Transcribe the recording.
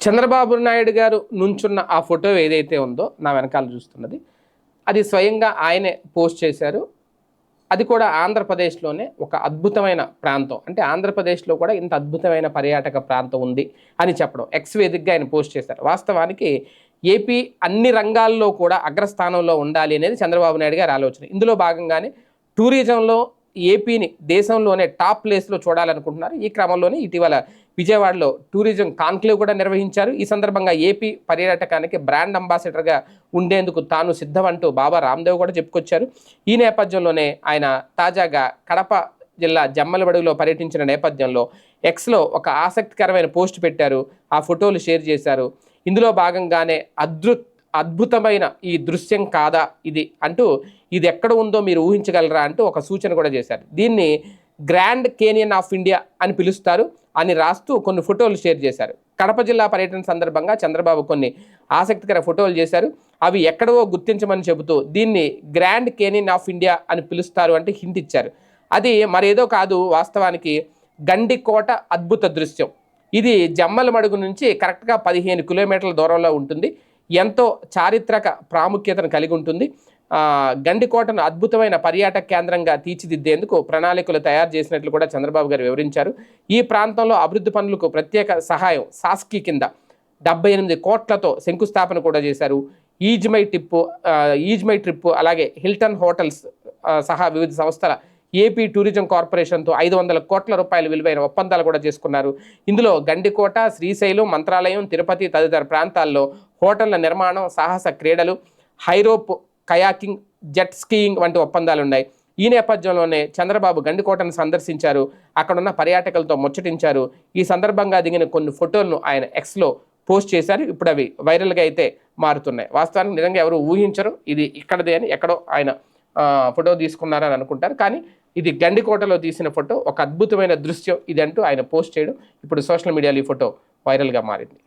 చంద్రబాబు నాయుడు గారు నుంచున్న ఆ ఫోటో ఏదైతే ఉందో నా వెనకాల చూస్తున్నది అది స్వయంగా ఆయనే పోస్ట్ చేశారు. అది కూడా ఆంధ్రప్రదేశ్లోనే ఒక అద్భుతమైన ప్రాంతం. అంటే ఆంధ్రప్రదేశ్లో కూడా ఇంత అద్భుతమైన పర్యాటక ప్రాంతం ఉంది అని చెప్పడం. ఎక్స్ వేదికగా ఆయన పోస్ట్ చేశారు. వాస్తవానికి ఏపీ అన్ని రంగాల్లో కూడా అగ్రస్థానంలో ఉండాలి అనేది చంద్రబాబు నాయుడు గారి ఆలోచన. ఇందులో భాగంగానే టూరిజంలో ఏపీని దేశంలోనే టాప్ ప్లేస్లో చూడాలనుకుంటున్నారు. ఈ క్రమంలోనే ఇటీవల విజయవాడలో టూరిజం కాన్క్లేవ్ కూడా నిర్వహించారు. ఈ సందర్భంగా ఏపీ పర్యాటకానికి బ్రాండ్ అంబాసిడర్గా ఉండేందుకు తాను సిద్ధమంటూ బాబా రామ్దేవ్ కూడా చెప్పుకొచ్చారు. ఈ నేపథ్యంలోనే ఆయన తాజాగా కడప జిల్లా జమ్మలబడుగులో పర్యటించిన నేపథ్యంలో ఎక్స్లో ఒక ఆసక్తికరమైన పోస్ట్ పెట్టారు. ఆ ఫోటోలు షేర్ చేశారు. ఇందులో భాగంగానే అదృత్ అద్భుతమైన ఈ దృశ్యం కాదా ఇది అంటూ ఇది ఎక్కడ ఉందో మీరు ఊహించగలరా అంటూ ఒక సూచన కూడా చేశారు. దీన్ని గ్రాండ్ కేనియన్ ఆఫ్ ఇండియా అని పిలుస్తారు అని రాస్తూ కొన్ని ఫోటోలు షేర్ చేశారు. కడప జిల్లా పర్యటన సందర్భంగా చంద్రబాబు కొన్ని ఆసక్తికర ఫోటోలు చేశారు. అవి ఎక్కడవో గుర్తించమని చెబుతూ దీన్ని గ్రాండ్ కేనియన్ ఆఫ్ ఇండియా అని పిలుస్తారు అంటే హింట్ ఇచ్చారు. అది మరేదో కాదు వాస్తవానికి గండికోట అద్భుత దృశ్యం. ఇది జమ్మల మడుగు నుంచి కరెక్ట్గా పదిహేను కిలోమీటర్ల దూరంలో ఉంటుంది. ఎంతో చారిత్రక ప్రాముఖ్యతను కలిగి ఉంటుంది. గండికోటను అద్భుతమైన పర్యాటక కేంద్రంగా తీర్చిదిద్దేందుకు ప్రణాళికలు తయారు చేసినట్లు కూడా చంద్రబాబు గారు వివరించారు. ఈ ప్రాంతంలో అభివృద్ధి పనులకు ప్రత్యేక సహాయం సాస్కి కింద డెబ్బై ఎనిమిది కోట్లతో శంకుస్థాపన కూడా చేశారు. ఈజ్మై టిప్పు ఈజ్మై ట్రిప్పు అలాగే హిల్టన్ హోటల్స్ సహా వివిధ సంస్థల ఏపీ టూరిజం కార్పొరేషన్తో ఐదు వందల కోట్ల రూపాయల విలువైన ఒప్పందాలు కూడా చేసుకున్నారు. ఇందులో గండికోట శ్రీశైలం మంత్రాలయం తిరుపతి తదితర ప్రాంతాల్లో హోటళ్ళ నిర్మాణం సాహస క్రీడలు హైరోప్ కయాకింగ్ జెట్ స్కీయింగ్ వంటి ఒప్పందాలు ఉన్నాయి ఈ నేపథ్యంలోనే చంద్రబాబు గండికోటను సందర్శించారు. అక్కడున్న పర్యాటకులతో ముచ్చటించారు. ఈ సందర్భంగా దిగిన కొన్ని ఫోటోలను ఆయన ఎక్స్లో పోస్ట్ చేశారు. ఇప్పుడు అవి వైరల్గా అయితే మారుతున్నాయి. వాస్తవానికి నిజంగా ఎవరు ఊహించరు. ఇది ఇక్కడదే అని ఎక్కడో ఆయన ఫోటో తీసుకున్నారని అనుకుంటారు. కానీ ఇది గండికోటలో తీసిన ఫోటో. ఒక అద్భుతమైన దృశ్యం ఇది అంటూ ఆయన పోస్ట్ చేయడం. ఇప్పుడు సోషల్ మీడియాలో ఈ ఫోటో వైరల్గా మారింది.